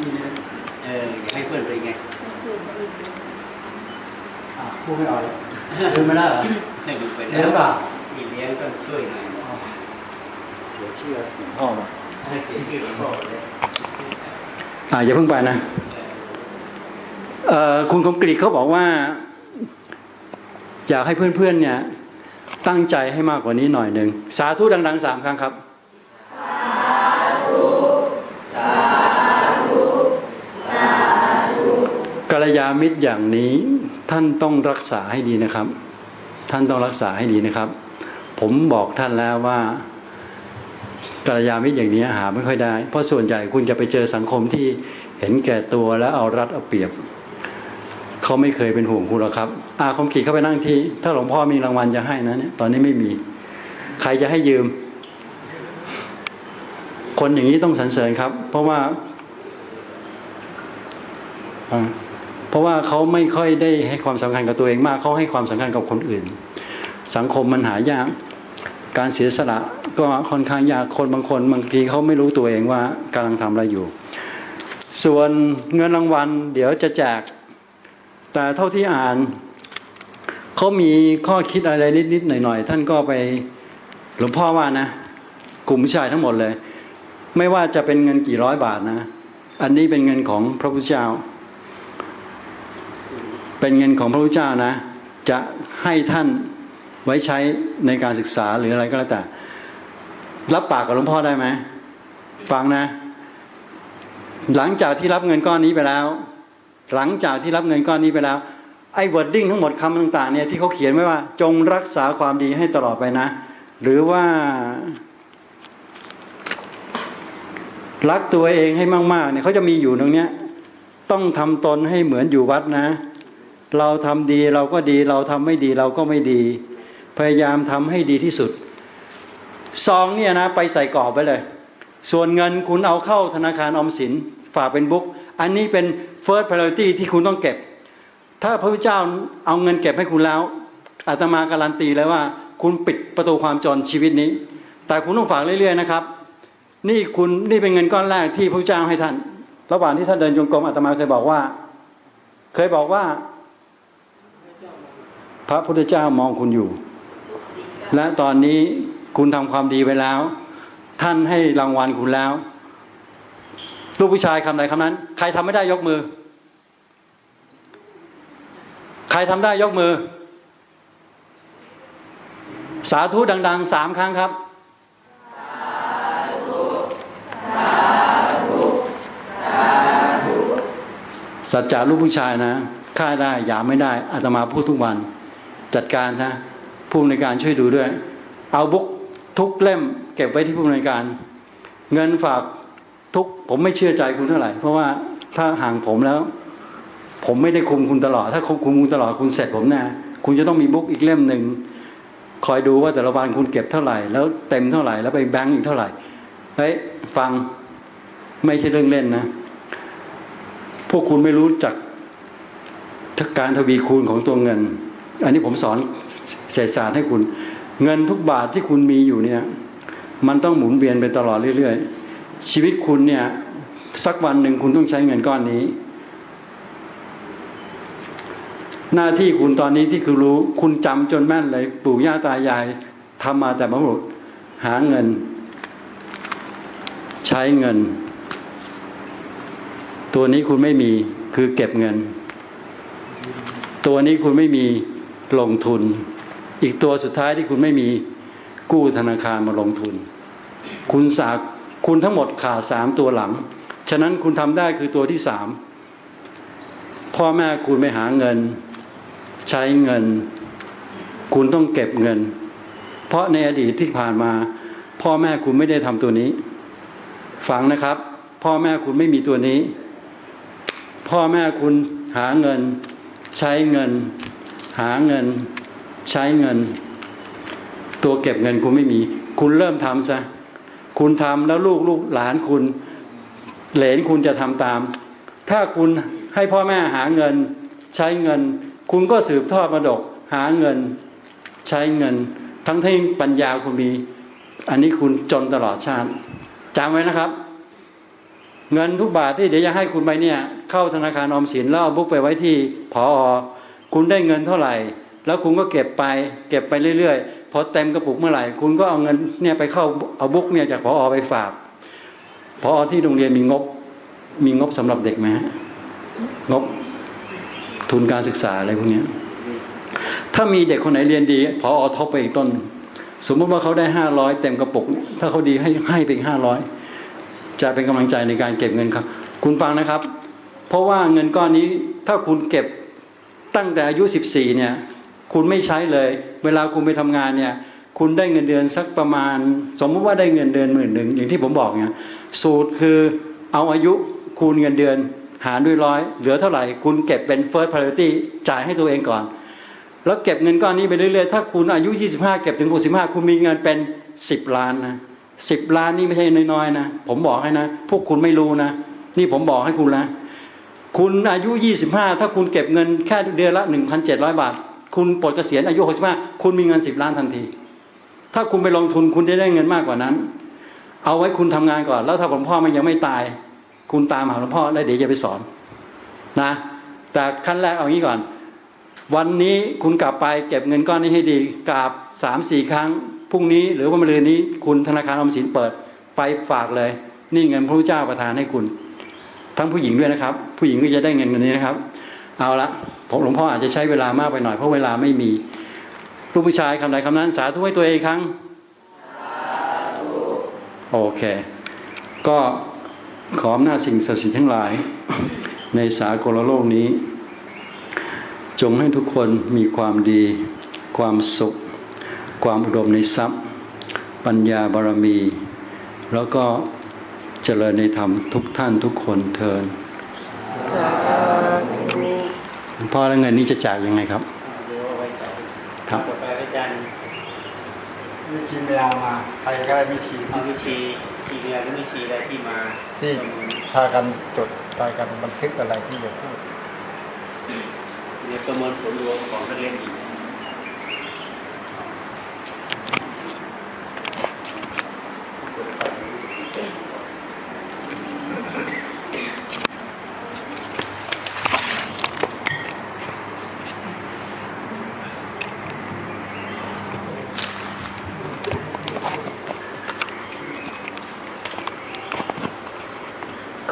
ที่บอกไว้เมื่อกี้เนี่ยเอออยากให้เพื่อนเป็นไงอะพูดไม่ออกเลยลืมไม่ได้เหรอให้ดูไปเห็แล้นวเปล่าพี่เลี้ยงต้องช่วยหน่อยเสียชื่อหลวงพ่อมาให้เสียชื่อหลวงพ่อเลยอ่าอย่าเพิ่งไปนะเอ่อคุณคมกรีเขาบอกว่า อยากให้เพื่อนๆเนี่ยตั้งใจให้มากกว่านี้หน่อยหนึ่งสาธุดังๆสามครั้งครับ ลยามิตรอย่างนี้ ท่านต้องรักษาให้ดีนะครับ ท่านต้องรักษาให้ดีนะครับ ผมบอกท่านแล้วว่ากัลยาณมิตรอย่างนี้หาไม่ค่อยได้ เพราะส่วนใหญ่คุณจะไปเจอสังคมที่เห็นแก่ตัวแล้วเอารัดเอาเปรียบ เขาไม่เคยเป็นห่วงคุณหรอกครับ อาคมขีดเข้าไปนั่งที่ ถ้าหลวงพ่อมีรางวัลจะให้นะเนี่ย ตอนนี้ไม่มี ใครจะให้ยืม คนอย่างนี้ต้องสรรเสริญครับ เพราะว่าอ่า เพราะว่าเขาไม่ค่อยได้ให้ความสำคัญกับตัวเองมากเขาให้ความสำคัญกับคนอื่น สังคมมันหายาก การเสียสละก็ค่อนข้างยากคนบางคนบางทีเขาไม่รู้ตัวเองว่ากำลังทำอะไรอยู่ ส่วนเงินรางวัลเดี๋ยวจะแจก แต่เท่าที่อ่านเขามีข้อคิดอะไรนิดๆหน่อยๆท่านก็ไปหลวงพ่อว่านะ กลุ่มผู้ชายทั้งหมดเลย ไม่ว่าจะเป็นเงินกี่ร้อยบาทนะ อันนี้เป็นเงินของพระพุทธเจ้า เป็นเงินของพระพุทธเจ้านะ จะให้ท่านไว้ใช้ในการศึกษาหรืออะไรก็แล้วแต่ รับปากกับหลวงพ่อได้ไหมฟังนะ หลังจากที่รับเงินก้อนนี้ไปแล้ว หลังจากที่รับเงินก้อนนี้ไปแล้วไอ้วอร์ดดิ้งทั้งหมดคำต่างๆเนี่ยที่เขาเขียนไว้ว่า จงรักษาความดีให้ตลอดไปนะ หรือว่า รักตัวเองให้มากๆเนี่ยเขาจะมีอยู่ตรงเนี้ย ต้องทำตนให้เหมือนอยู่วัดนะ เราทำดีเราก็ดี เราทำไม่ดีเราก็ไม่ดี พยายามทำให้ดีที่สุดซองเนี่ยนะไปใส่กรอบไว้เลย ส่วนเงินคุณเอาเข้าธนาคารออมสินฝากเป็นบุ๊กอันนี้เป็น first priority ที่คุณต้องเก็บ ถ้าพระพุทธเจ้าเอาเงินเก็บให้คุณแล้วอาตมาการันตีเลยว่า คุณปิดประตูความจนชีวิตนี้ แต่คุณต้องฝากเรื่อยๆนะครับ นี่คุณนี่เป็นเงินก้อนแรกที่พระพุทธเจ้าให้ท่าน ระหว่างที่ท่านเดินจงกรมอาตมาเคยบอกว่า เคยบอกว่า พระพุทธเจ้ามองคุณอยู่ และตอนนี้คุณทำความดีไปแล้ว ท่านให้รางวัลคุณแล้ว ลูกผู้ชายคำใดคำนั้น ใครทำไม่ได้ยกมือ ใครทำได้ยกมือ สาธุดังๆสามครั้งครับสัจจาลูกผู้ชายนะฆ่าได้หยาไม่ได้อาตมาพูดทุกวัน จัดการนะผู้ในวยการช่วยดูด้วย เอาบุ๊กทุกเล่ม เก็บไว้ที่ผู้ในวยการ เงินฝากทุกผมไม่เชื่อใจคุณเท่าไหร่ เพราะว่าถ้าห่างผมแล้ว ผมไม่ได้คุมคุณตลอด ถ้าคุมคุณตลอดคุณเสร็จผมแน่คุณจะต้องมีบุ๊กอีกเล่มหนึ่งคอยดูว่าแต่ละวันคุณเก็บเท่าไหร่ แล้วเต็มเท่าไหร่แล้วไปแบงก์อีกเท่าไหร่เฮ้ยฟังไม่ใช่เรื่องเล่นนะ พวกคุณไม่รู้จักการทวีคูณของตัวเงิน อันนี้ผมสอนเศรษฐศาสตร์ให้คุณ เงินทุกบาทที่คุณมีอยู่เนี่ย มันต้องหมุนเวียนไปตลอดเรื่อยๆ ชีวิตคุณเนี่ยสักวันหนึ่งคุณต้องใช้เงินก้อนนี้ หน้าที่คุณตอนนี้ที่คือรู้ คุณจำจนแม่นเลยปู่ย่าตายายทำมาแต่บรรลุหาเงิน ใช้เงิน ตัวนี้คุณไม่มีคือเก็บเงิน ตัวนี้คุณไม่มี ลงทุน อีกตัวสุดท้ายที่คุณไม่มีกู้ธนาคารมาลงทุน คุณสาคุณทั้งหมดขาดสามตัวหลัง ฉะนั้นคุณทำได้คือตัวที่สามพ่อแม่คุณไม่หาเงิน ใช้เงิน คุณต้องเก็บเงิน เพราะในอดีตที่ผ่านมา พ่อแม่คุณไม่ได้ทำตัวนี้ ฟังนะครับ พ่อแม่คุณไม่มีตัวนี้ พ่อแม่คุณหาเงิน ใช้เงิน หาเงินใช้เงิน ตัวเก็บเงินคุณไม่มี คุณเริ่มทำซะคุณทำแล้วลูกลูกหลานคุณ เหลนคุณจะทำตาม ถ้าคุณให้พ่อแม่หาเงิน ใช้เงิน คุณก็สืบทอดมรดก หาเงิน ใช้เงิน ทั้งที่ปัญญาคุณมี อันนี้คุณจนตลอดชาติจำไว้นะครับ เงินทุกบาทที่เดี๋ยวจะให้คุณไปเนี่ย เข้าธนาคารออมสินแล้วเอาบุ๊กไปไว้ที่พอ คุณได้เงินเท่าไหร่ แล้วคุณก็เก็บไป เก็บไปเรื่อยๆพอเต็มกระปุกเมื่อไหร่ คุณก็เอาเงินเนี่ยไปเข้าเอาบุ๊กเนี่ยจากพออไปฝากพอที่โรงเรียนมีงบ มีงบสำหรับเด็กไหมฮะงบทุนการศึกษาอะไรพวกนี้ถ้ามีเด็กคนไหนเรียนดีพออทบไปอีกต้น สมมติว่าเขาได้ห้าร้อยเต็มกระปุก ถ้าเขาดีให้ให้ไปห้าร้อยจะเป็นกำลังใจในการเก็บเงินครับ คุณฟังนะครับ เพราะว่าเงินก้อนนี้ถ้าคุณเก็บ ตั้งแต่อายุ 14เนี่ยคุณไม่ใช้เลย เวลาคุณไปทำงานเนี่ยคุณได้เงินเดือนสักประมาณ สมมุติว่าได้เงินเดือนหมื่นหนึ่งอย่างที่ผมบอกเนี่ยสูตรคือเอาอายุคูณเงินเดือนหารด้วยร้อยเหลือเท่าไหร่ คุณเก็บเป็น first priority จ่ายให้ตัวเองก่อน แล้วเก็บเงินก้อนนี้ไปเรื่อยๆ ถ้าคุณอายุ 25 เก็บถึง 65 คุณมีเงินเป็น 10 ล้านนะ10 ล้านนี่ไม่ใช่น้อยๆนะ ผมบอกให้นะ พวกคุณไม่รู้นะ นี่ผมบอกให้คุณนะ คุณอายุ 25 ถ้าคุณเก็บเงินแค่เดือนละ 1,700 บาท คุณปลดเกษียณอายุ 65 คุณมีเงิน 10 ล้านทันที ถ้าคุณไปลงทุนคุณจะได้เงินมากกว่านั้น เอาไว้คุณทำงานก่อน แล้วถ้าหลวงพ่อมันยังไม่ตาย คุณตามหาหลวงพ่อแล้วเดี๋ยวจะไปสอนนะ แต่ขั้นแรกเอางี้ก่อน วันนี้คุณกลับไปเก็บเงินก้อนนี้ให้ดีกราบสามสี่ครั้งพรุ่งนี้หรือว่ามะรืนนี้ คุณธนาคารออมสินเปิด ไปฝากเลย นี่เงินพระพุทธเจ้าประทานให้คุณ ทั้งผู้หญิงด้วยนะครับ ผู้หญิงก็จะได้เงินเงินนี้นะครับ เอาละผมหลวงพ่ออาจจะใช้เวลามากไปหน่อยเพราะเวลาไม่มีลูกผู้ชายคำใดคำนั้น สาธุให้ตัวเองครั้งโอเค ก็ขออำนาจสิ่งศักดิ์สิทธิ์ทั้งหลาย ในสากลโลกนี้ จงให้ทุกคนมีความดี ความสุข ความอุดมในทรัพย์ ปัญญาบารมี แล้วก็ เจริญในธรรมทุกท่านทุกคนเทินหลวงพ่อแล้วเงินนี้จะจ่ายยังไงครับเดี๋ยวเอาไว้ต่อครับต่อไปอาจารย์ไม่ชีไม่เอามาใครก็ได้ไม่ชีเอาวิชีทีเรียนหรือวิชีอะไรที่มา ที่พากันจดพากันบันทึกอะไรที่จะพูดเรียนประเมินผลรวมของนักเรียนหญิง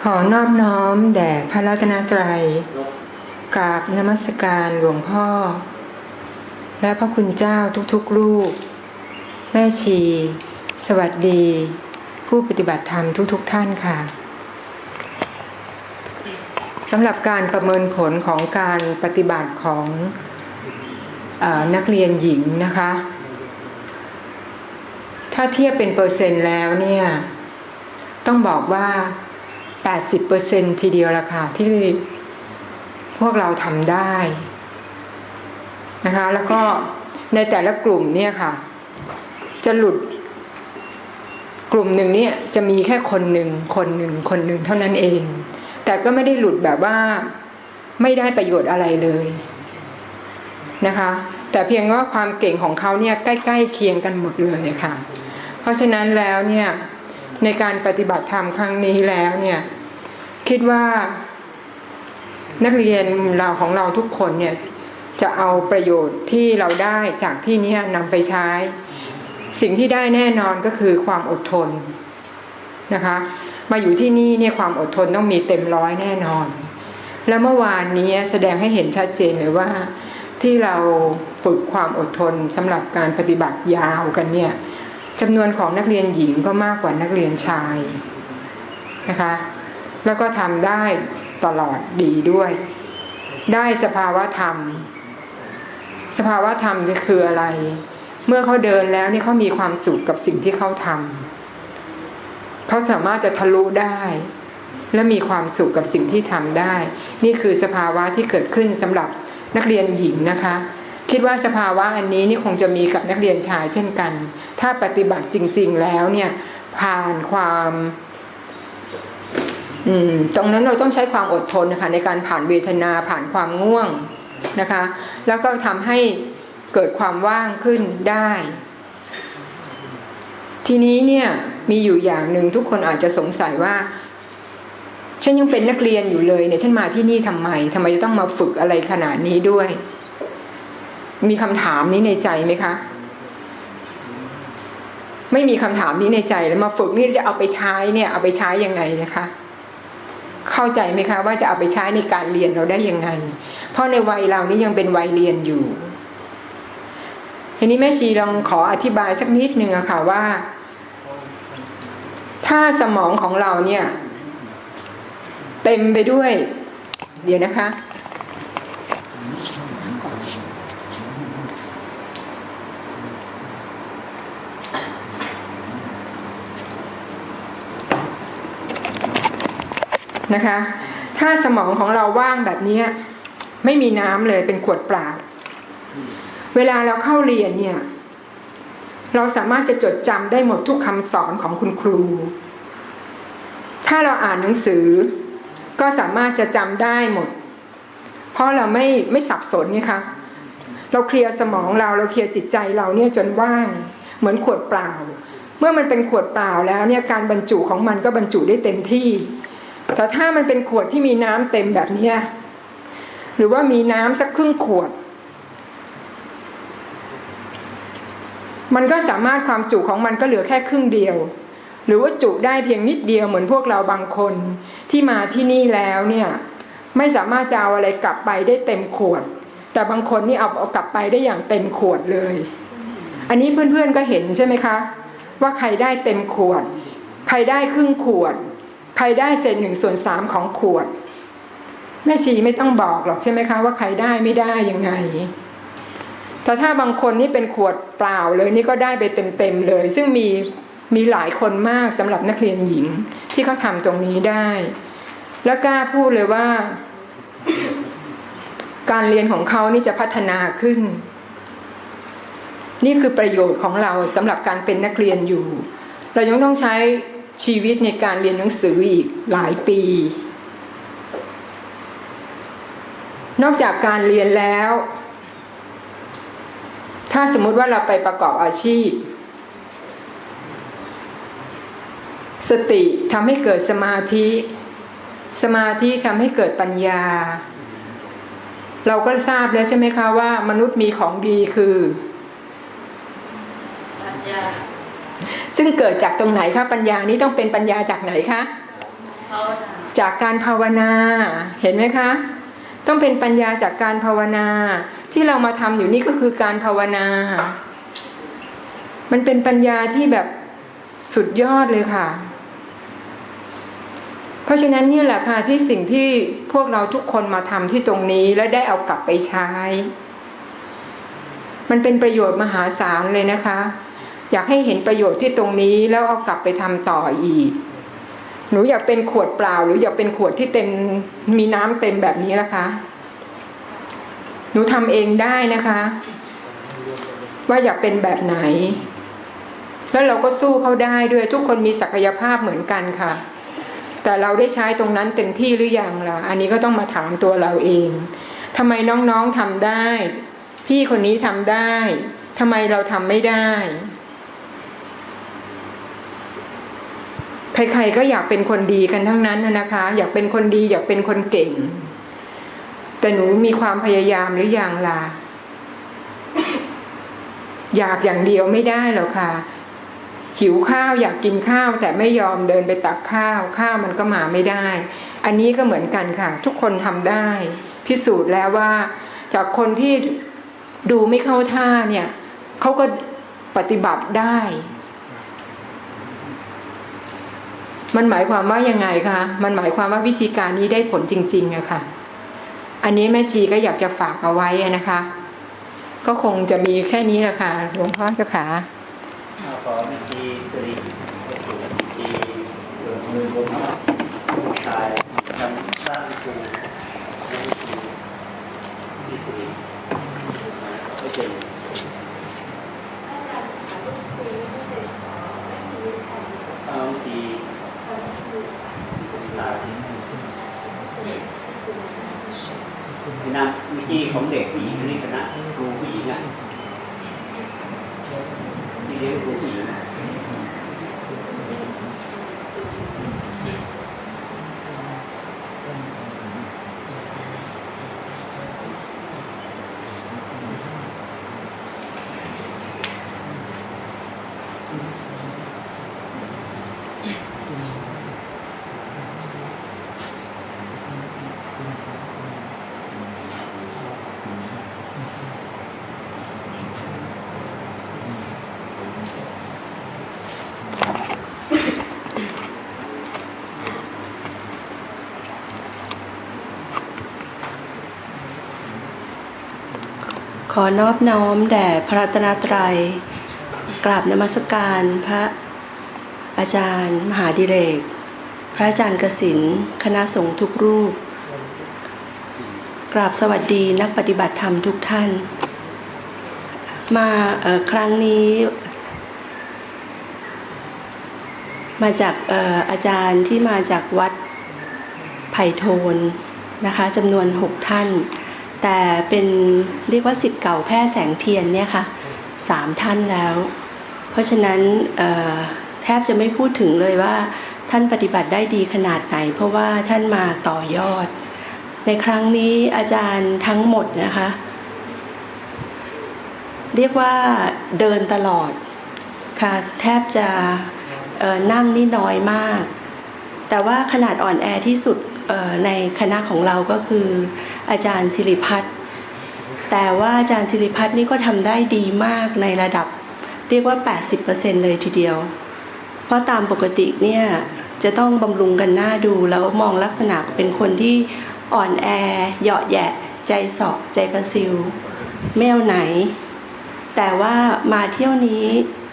ขอนอบน้อมแด่พระรัตนตรัย กราบนมัสการหลวงพ่อ และพระคุณเจ้าทุกๆลูกแม่ชี สวัสดี ผู้ปฏิบัติธรรมทุกๆท่านค่ะสำหรับการประเมินผลของการปฏิบัติของอนักเรียนหญิงนะคะ ถ้าเทียบเป็นเปอร์เซ็นต์แล้วเนี่ย ต้องบอกว่า 80%ทีเดียวละค่ะที่พวกเราทำได้นะคะ แล้วก็ในแต่ละกลุ่มเนี่ยค่ะ จะหลุดกลุ่มหนึ่งเนี่ยจะมีแค่คนหนึ่งคนหนึ่งคนหนึ่งเท่านั้นเอง แต่ก็ไม่ได้หลุดแบบว่าไม่ได้ประโยชน์อะไรเลยนะคะ แต่เพียงว่าความเก่งของเขาเนี่ยใกล้ ๆ เคียงกันหมดเลยค่ะ เพราะฉะนั้นแล้วเนี่ย ในการปฏิบัติธรรมครั้งนี้แล้วเนี่ยคิดว่านักเรียนเราของเราทุกคนเนี่ยจะเอาประโยชน์ที่เราได้จากที่นี้นำไปใช้ สิ่งที่ได้แน่นอนก็คือความอดทนนะคะ มาอยู่ที่นี่เนี่ยความอดทนต้องมีเต็มร้อยแน่นอน แล้วเมื่อวานนี้แสดงให้เห็นชัดเจนเลยว่าที่เราฝึกความอดทนสำหรับการปฏิบัติยาวกันเนี่ย จำนวนของนักเรียนหญิงก็มากกว่านักเรียนชายนะคะ แล้วก็ทำได้ตลอดดีด้วย ได้สภาวะธรรม สภาวะธรรมนี่คืออะไร เมื่อเขาเดินแล้วนี่เขามีความสุขกับสิ่งที่เขาทำเขาสามารถจะทะลุได้ และมีความสุขกับสิ่งที่ทำได้ นี่คือสภาวะที่เกิดขึ้นสำหรับนักเรียนหญิงนะคะ คิดว่าสภาวะอันนี้นี่คงจะมีกับนักเรียนชายเช่นกัน ถ้าปฏิบัติจริง ๆ แล้วเนี่ยผ่านความอืมตรงนั้นเราต้องใช้ความอดทนนะคะในการผ่านเวทนาผ่านความง่วงนะคะ แล้วก็ทำให้เกิดความว่างขึ้นได้ ทีนี้เนี่ยมีอยู่อย่างหนึ่งทุกคนอาจจะสงสัยว่าฉันยังเป็นนักเรียนอยู่เลยเนี่ยฉันมาที่นี่ทำไมทำไมจะต้องมาฝึกอะไรขนาดนี้ด้วย มีคำถามนี้ในใจไหมคะ ไม่มีคำถามนี้ในใจแล้วมาฝึกนี่จะเอาไปใช้เนี่ย เอาไปใช้ยังไงนะคะ เข้าใจไหมคะ ว่าจะเอาไปใช้ในการเรียนเราได้ยังไง เพราะในวัยเรานี่ยังเป็นวัยเรียนอยู่ทีนี้แม่ชีลองขออธิบายสักนิดนึงอะค่ะว่า ถ้าสมองของเราเนี่ย เต็มไปด้วย เดี๋ยวนะคะ นะคะ ถ้าสมองของเราว่างแบบนี้ไม่มีน้ำเลยเป็นขวดเปล่า เวลาเราเข้าเรียนเนี่ย เราสามารถจะจดจำได้หมดทุกคำสอนของคุณครู ถ้าเราอ่านหนังสือ ก็สามารถจะจำได้หมด เพราะเราไม่ไม่สับสนนี่คะเราเคลียร์สมองเราเราเคลียร์จิตใจเราเนี่ยจนว่าง เหมือนขวดเปล่า เมื่อมันเป็นขวดเปล่าแล้วเนี่ยการบรรจุของมันก็บรรจุได้เต็มที่ แต่ถ้ามันเป็นขวดที่มีน้ำเต็มแบบเนี้ยหรือว่ามีน้ำสักครึ่งขวด มันก็สามารถความจุของมันก็เหลือแค่ครึ่งเดียว หรือว่าจุได้เพียงนิดเดียวเหมือนพวกเราบางคนที่มาที่นี่แล้วเนี่ยไม่สามารถจะเอาอะไรกลับไปได้เต็มขวด แต่บางคนนี่เอาเอากลับไปได้อย่างเต็มขวดเลย อันนี้เพื่อนๆก็เห็นใช่ไหมคะ ว่าใครได้เต็มขวด ใครได้ครึ่งขวด ใครได้เศษหนึ่งส่วนสามของขวดแม่ชีไม่ต้องบอกหรอกใช่ไหมคะ ว่าใครได้ไม่ได้ยังไงแต่ถ้าบางคนนี่เป็นขวดเปล่าเลยนี่ก็ได้ไปเต็มๆเลย ซึ่งมีมีหลายคนมากสำหรับนักเรียนหญิงที่เขาทำตรงนี้ได้ แล้วกล้าพูดเลยว่า การเรียนของเขานี่จะพัฒนาขึ้น นี่คือประโยชน์ของเราสำหรับการเป็นนักเรียนอยู่ เรายังต้องใช้ชีวิตในการเรียนหนังสืออีกหลายปี นอกจากการเรียนแล้ว ถ้าสมมุติว่าเราไปประกอบอาชีพ สติทำให้เกิดสมาธิ สมาธิทำให้เกิดปัญญา เราก็ทราบแล้วใช่ไหมคะว่า มนุษย์มีของดีคือ ญญา ซึ่งเกิดจากตรงไหนคะปัญญานี้ต้องเป็นปัญญาจากไหนคะภาวนาจากการภาวนาเห็นไหมคะ ต้องเป็นปัญญาจากการภาวนา ที่เรามาทำอยู่นี่ก็คือการภาวนา มันเป็นปัญญาที่แบบสุดยอดเลยค่ะ เพราะฉะนั้นนี่แหละค่ะที่สิ่งที่พวกเราทุกคนมาทำที่ตรงนี้และได้เอากลับไปใช้ มันเป็นประโยชน์มหาศาลเลยนะคะ อยากให้เห็นประโยชน์ที่ตรงนี้แล้วเอากลับไปทำต่ออีก หนูอยากเป็นขวดเปล่า หรืออยากเป็นขวดที่เต็มมีน้ำเต็มแบบนี้นะคะ หนูทำเองได้นะคะ ว่าอยากเป็นแบบไหน แล้วเราก็สู้เขาได้ด้วยทุกคนมีศักยภาพเหมือนกันค่ะ แต่เราได้ใช้ตรงนั้นเต็มที่หรือยังล่ะ อันนี้ก็ต้องมาถามตัวเราเองทำไมน้องๆทำได้ พี่คนนี้ทำได้ทำไมเราทำไม่ได้ ใครๆก็อยากเป็นคนดีกันทั้งนั้นนะคะ อยากเป็นคนดีอยากเป็นคนเก่ง แต่หนูมีความพยายามหรือยังล่ะอยากอย่างเดียวไม่ได้หรอกค่ะ หิวข้าวอยากกินข้าว แต่ไม่ยอมเดินไปตักข้าวข้าวมันก็มาไม่ได้ อันนี้ก็เหมือนกันค่ะ ทุกคนทำได้ พิสูจน์แล้วว่า จากคนที่ดูไม่เข้าท่าเนี่ยเขาก็ปฏิบัติได้ มันหมายความว่ายังไงคะมันหมายความว่าวิธีการนี้ได้ผลจริงๆอะค่ะ อันนี้แม่ชีก็อยากจะฝากเอาไว้นะคะ ก็คงจะมีแค่นี้แหละค่ะหลวงพ่อเจ้าขาขอแม่ชีสิริประสูติที่เกิดมือผมชาย คณะเมื่อกี้ของเด็กผู้หญิงนี่คณะครูผู้หญิงอะที่เรียนครูผู้หญิงอะ ขอนอบน้อมแด่พระรัตนตรัย กราบนมัสการพระอาจารย์มหาดิเรก พระอาจารย์กสินคณะสงฆ์ทุกรูป กราบสวัสดีนักปฏิบัติธรรมทุกท่าน มาครั้งนี้ มาจากอออาจารย์ที่มาจากวัดไผ่โทนนะคะจำนวนหกท่าน แต่เป็นเรียกว่าสิทธิ์เก่าแพร่แสงเทียนเนี่ยค่ะสามท่านแล้ว เพราะฉะนั้นแทบจะไม่พูดถึงเลยว่าท่านปฏิบัติได้ดีขนาดไหน เพราะว่าท่านมาต่อยอด ในครั้งนี้อาจารย์ทั้งหมดนะคะ เรียกว่าเดินตลอดค่ะแทบจะนั่งนี่น้อยมาก แต่ว่าขนาดอ่อนแอที่สุดในคณะของเราก็คือ อาจารย์สิริพัฒน์แต่ว่าอาจารย์สิริพัฒน์นี่ก็ทำได้ดีมากในระดับ เรียกว่า 80%เลยทีเดียว เพราะตามปกติเนี่ยจะต้องบำรุงกันหน้าดูแล้วมองลักษณะเป็นคนที่อ่อนแอเหยาะแยะ ใจสอบใจประซิวไม่เอาไหน แต่ว่ามาเที่ยวนี้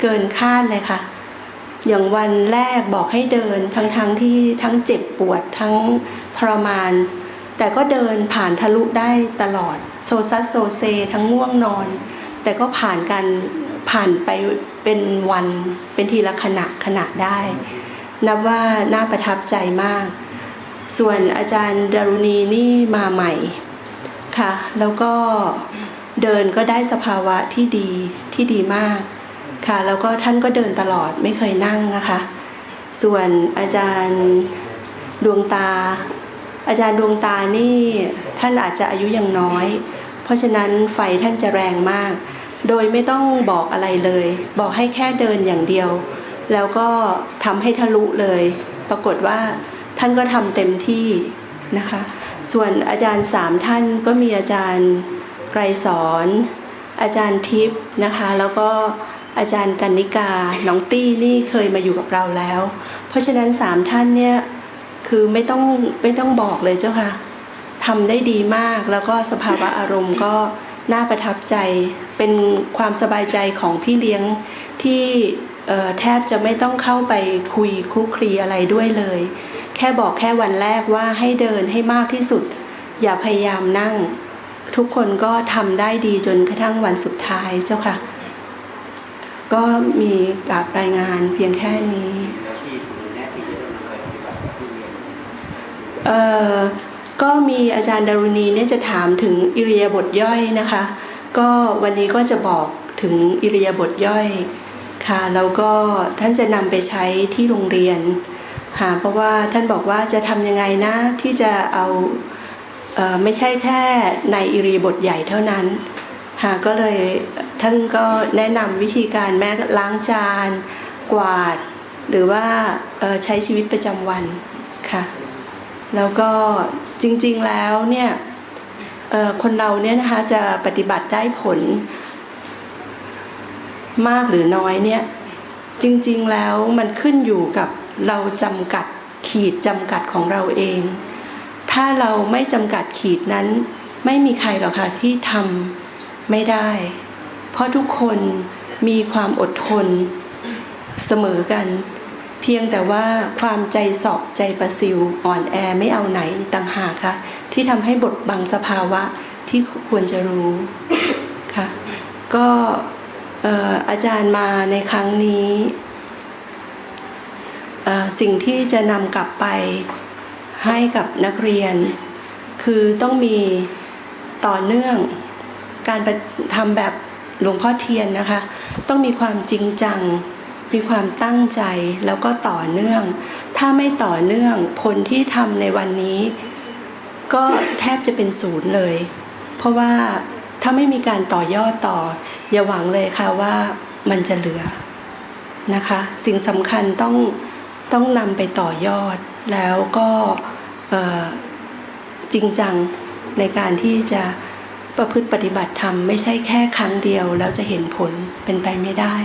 เกินคาดเลยค่ะ อย่างวันแรกบอกให้เดินทั้งทั้งที่ทั้งเจ็บปวดทั้งทรมาน แต่ก็เดินผ่านทะลุได้ตลอด โซซัสโซเซทั้งง่วงนอน แต่ก็ผ่านกันผ่านไปเป็นวันเป็นทีละขณะขณะได้ นับว่าน่าประทับใจมาก ส่วนอาจารย์ดารุณีนี่มาใหม่ค่ะ แล้วก็เดินก็ได้สภาวะที่ดีที่ดีมากค่ะ แล้วก็ท่านก็เดินตลอดไม่เคยนั่งนะคะ ส่วนอาจารย์ดวงตา อาจารย์ดวงตานี่ท่านอาจจะอายุยังน้อย เพราะฉะนั้นไฟท่านจะแรงมาก โดยไม่ต้องบอกอะไรเลย บอกให้แค่เดินอย่างเดียว แล้วก็ทำให้ทะลุเลย ปรากฏว่าท่านก็ทำเต็มที่นะคะ ส่วนอาจารย์สามท่านก็มีอาจารย์ไกรสอนอาจารย์ทิพย์นะคะ แล้วก็อาจารย์กันนิกา น้องตี้นี่เคยมาอยู่กับเราแล้ว เพราะฉะนั้นสามท่านเนี่ย คือไม่ต้องไม่ต้องบอกเลยเจ้าค่ะทำได้ดีมากแล้วก็สภาวะอารมณ์ก็น่าประทับใจเป็นความสบายใจของพี่เลี้ยงที่แทบจะไม่ต้องเข้าไปคุยคลุกคลีอะไรด้วยเลย แค่บอกแค่วันแรกว่าให้เดินให้มากที่สุด อย่าพยายามนั่ง ทุกคนก็ทำได้ดีจนกระทั่งวันสุดท้ายเจ้าค่ะ ก็มีกราบรายงานเพียงแค่นี้ ก็มีอาจารย์ดารุณีเนี่ยจะถามถึงอิริยาบถย่อยนะคะ ก็วันนี้ก็จะบอกถึงอิริยาบถย่อยค่ะแล้วก็ท่านจะนำไปใช้ที่โรงเรียนค่ะเพราะว่าท่านบอกว่าจะทำยังไงนะที่จะเอาเออไม่ใช่แค่ในอิริยาบถใหญ่เท่านั้นค่ะก็เลยท่านก็แนะนำวิธีการแม้ล้างจาน กวาด หรือว่าใช้ชีวิตประจำวันค่ะ แล้วก็จริงๆแล้วเนี่ยคนเราเนี่ยนะคะจะปฏิบัติได้ผลมากหรือน้อยเนี่ยจริงๆแล้วมันขึ้นอยู่กับเราจำกัดขีดจำกัดของเราเอง ถ้าเราไม่จำกัดขีดนั้น ไม่มีใครหรอกค่ะที่ทำไม่ได้ เพราะทุกคนมีความอดทนเสมอกัน เพียงแต่ว่าความใจสอบใจประสิวอ่อนแอไม่เอาไหนต่างหากค่ะที่ทำให้บทบังสภาวะที่ควรจะรู้ค่ะก็อาจารย์มาในครั้งนี้สิ่งที่จะนำกลับไปให้กับนักเรียน คือต้องมีต่อเนื่องการทำแบบหลวงพ่อเทียนนะคะ ต้องมีความจริงจัง มีความตั้งใจแล้วก็ต่อเนื่อง ถ้าไม่ต่อเนื่องผลที่ทำในวันนี้ ก็แทบจะเป็นศูนย์เลย เพราะว่าถ้าไม่มีการต่อยอดต่อ อย่าหวังเลยค่ะว่ามันจะเหลือนะคะ สิ่งสำคัญต้องต้องนำไปต่อยอดแล้วก็จริงจังในการที่จะประพฤติปฏิบัติธรรมไม่ใช่แค่ครั้งเดียวแล้วจะเห็นผล เป็นไปไม่ได้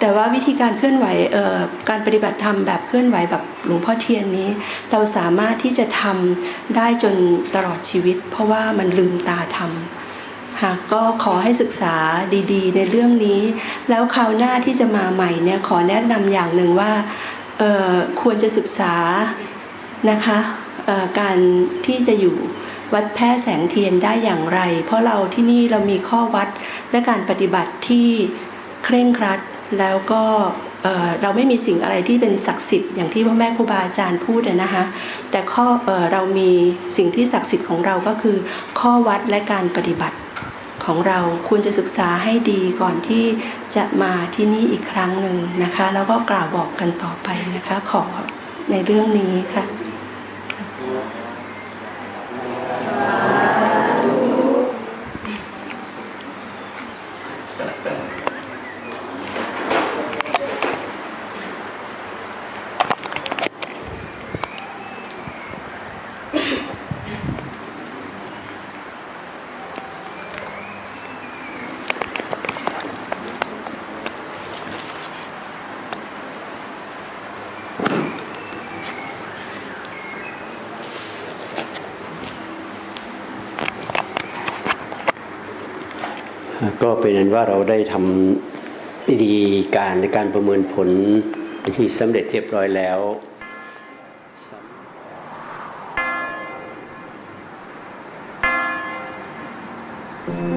แต่ว่าวิธีการเคลื่อนไหวเอ่อการปฏิบัติธรรมแบบเคลื่อนไหวแบบหลวงพ่อเทียนนี้ เราสามารถที่จะทำได้จนตลอดชีวิต เพราะว่ามันลืมตาทำค่ะก็ขอให้ศึกษาดีๆ ในเรื่องนี้ แล้วคราวหน้าที่จะมาใหม่เนี่ยขอแนะนำอย่างหนึ่งว่าเอ่อควรจะศึกษานะคะเอ่อการที่จะอยู่วัดแพร่แสงเทียนได้อย่างไร เพราะเราที่นี่เรามีข้อวัดและการปฏิบัติที่ เคร่งครัด แล้วก็เอ่อเราไม่มีสิ่งอะไรที่เป็นศักดิ์สิทธิ์อย่างที่พ่อแม่ครูบาอาจารย์พูดนะคะแต่ข้อเอเรามีสิ่งที่ศักดิ์สิทธิ์ของเราก็คือ ข้อวัดและการปฏิบัติของเราควรจะศึกษาให้ดีก่อนที่จะมาที่นี่อีกครั้งหนึ่งนะคะ แล้วก็กล่าวบอกกันต่อไปนะคะ ขอในเรื่องนี้ค่ะ ก็เป็นนั้นว่าเราได้ทำวิธีการในการประเมินผลที่สำเร็จเรียบร้อยแล้วข